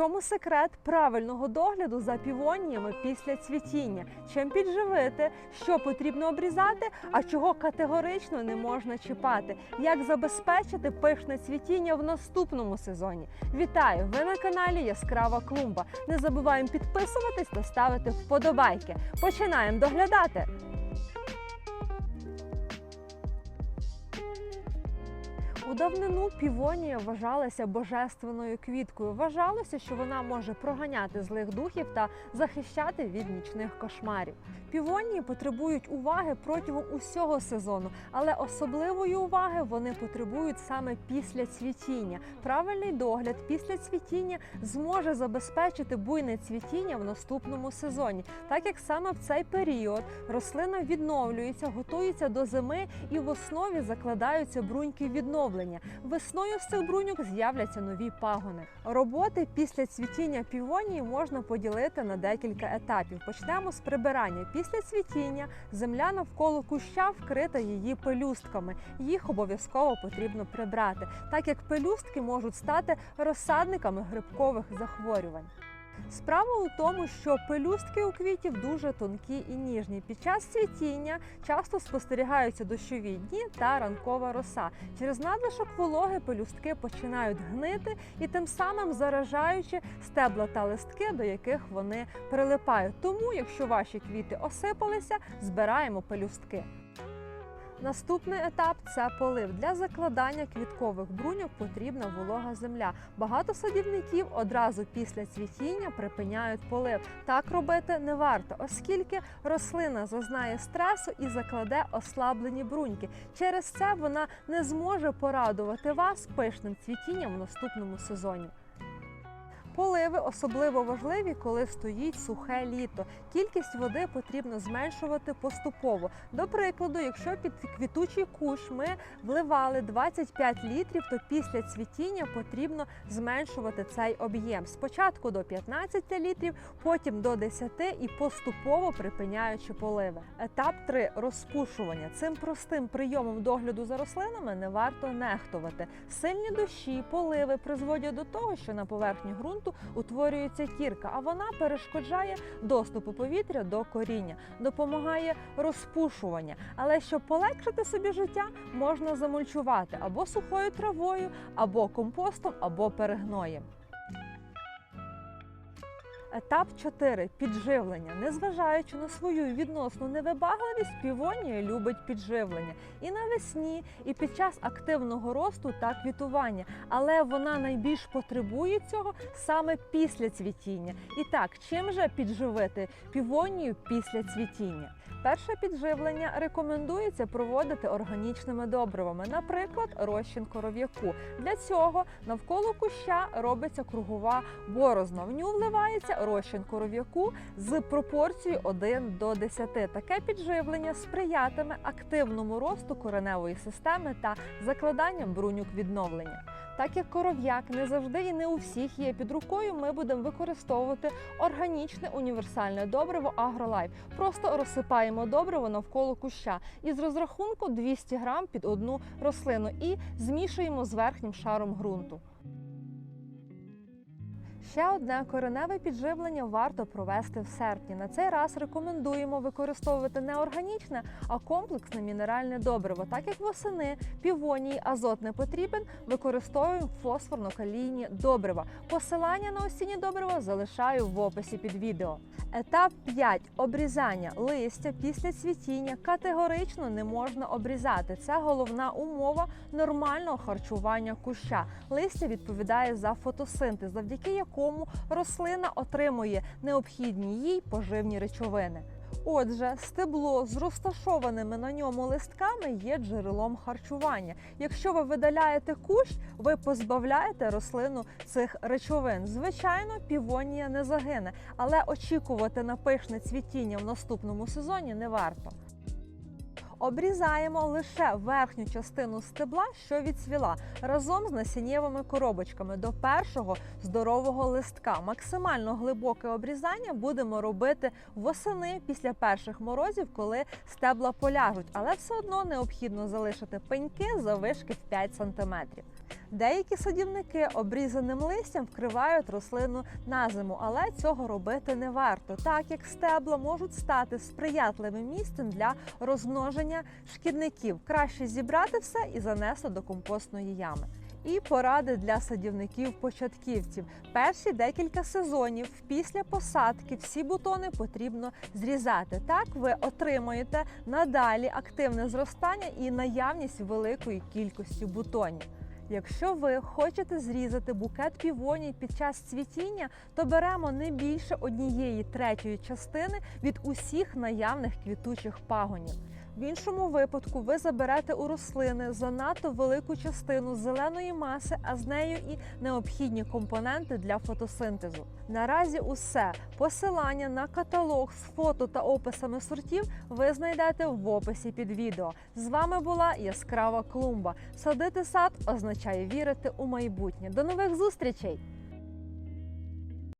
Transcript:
чому секрет правильного догляду за півоніями після цвітіння? Чим підживити, що потрібно обрізати, а чого категорично не можна чіпати? Як забезпечити пишне цвітіння в наступному сезоні? Вітаю! Ви на каналі Яскрава Клумба. Не забуваємо підписуватись та ставити вподобайки. Починаємо доглядати. У давнину півонія вважалася божественною квіткою. Вважалося, що вона може проганяти злих духів та захищати від нічних кошмарів. Півонії потребують уваги протягом усього сезону, але особливої уваги вони потребують саме після цвітіння. Правильний догляд після цвітіння зможе забезпечити буйне цвітіння в наступному сезоні, так як саме в цей період рослина відновлюється, готується до зими і в основі закладаються бруньки відновлення. Весною з цих бруньок з'являться нові пагони. Роботи після цвітіння півонії можна поділити на декілька етапів. Почнемо з прибирання. Після цвітіння земля навколо куща вкрита її пелюстками. Їх обов'язково потрібно прибрати, так як пелюстки можуть стати розсадниками грибкових захворювань. Справа у тому, що пелюстки у квітів дуже тонкі і ніжні. Під час цвітіння часто спостерігаються дощові дні та ранкова роса. Через надлишок вологи пелюстки починають гнити і тим самим заражаючи стебла та листки, до яких вони прилипають. Тому, якщо ваші квіти осипалися, збираємо пелюстки. Наступний етап це полив. Для закладання квіткових бруньок потрібна волога земля. Багато садівників одразу після цвітіння припиняють полив. Так робити не варто, оскільки рослина зазнає стресу і закладе ослаблені бруньки. Через це вона не зможе порадувати вас пишним цвітінням в наступному сезоні. Поливи особливо важливі, коли стоїть сухе літо. Кількість води потрібно зменшувати поступово. До прикладу, якщо під квітучий кущ ми вливали 25 літрів, то після цвітіння потрібно зменшувати цей об'єм. Спочатку до 15 літрів, потім до 10 і поступово припиняючи поливи. Етап 3 розпушування. Цим простим прийомом догляду за рослинами не варто нехтувати. Сильні дощі, поливи призводять до того, що на поверхні ґрунту утворюється кірка, а вона перешкоджає доступу повітря до коріння, допомагає розпушування. Але щоб полегшити собі життя, можна замульчувати або сухою травою, або компостом, або перегноєм. Етап 4 підживлення. Незважаючи на свою відносну невибагливість, півонія любить підживлення і навесні, і під час активного росту та квітування. Але вона найбільш потребує цього саме після цвітіння. І так, чим же підживити півонію після цвітіння? Перше підживлення рекомендується проводити органічними добривами, наприклад, розчин коров'яку. Для цього навколо куща робиться кругова борозна. В нього вливається розчин коров'яку з пропорцією 1 до 10. Таке підживлення сприятиме активному росту кореневої системи та закладанням бруньок відновлення. Так як коров'як не завжди і не у всіх є під рукою, ми будемо використовувати органічне універсальне добриво Агролайф. Просто розсипаємо добриво навколо куща із розрахунку 200 грам під одну рослину і змішуємо з верхнім шаром ґрунту. Ще одне кореневе підживлення варто провести в серпні. На цей раз рекомендуємо використовувати не органічне, а комплексне мінеральне добриво. Так як восени півонії азот не потрібен, використовуємо фосфорно-калійні добрива. Посилання на осінні добрива залишаю в описі під відео. Етап 5. обрізання листя після цвітіння категорично не можна обрізати. Це головна умова нормального харчування куща. Листя відповідає за фотосинтез, завдяки якому рослина отримує необхідні їй поживні речовини. Отже, стебло з розташованими на ньому листками є джерелом харчування. Якщо ви видаляєте кущ, ви позбавляєте рослину цих речовин. Звичайно, півонія не загине, але очікувати на пишне цвітіння в наступному сезоні не варто. Обрізаємо лише верхню частину стебла, що відцвіла, разом з насіннєвими коробочками до першого здорового листка. Максимально глибоке обрізання будемо робити восени після перших морозів, коли стебла поляжуть, але все одно необхідно залишити пеньки завишки в 5 см. Деякі садівники обрізаним листям вкривають рослину на зиму, але цього робити не варто, так як стебла можуть стати сприятливим місцем для розмноження шкідників. Краще зібрати все і занести до компостної ями. І поради для садівників-початківців. Перші декілька сезонів після посадки всі бутони потрібно зрізати. Так ви отримаєте надалі активне зростання і наявність великої кількості бутонів. Якщо ви хочете зрізати букет півоній під час цвітіння, то беремо не більше однієї третьої частини від усіх наявних квітучих пагонів. В іншому випадку ви заберете у рослини занадто велику частину зеленої маси, а з нею і необхідні компоненти для фотосинтезу. Наразі усе посилання на каталог з фото та описами сортів ви знайдете в описі під відео. З вами була яскрава клумба. Садити сад означає вірити у майбутнє. До нових зустрічей!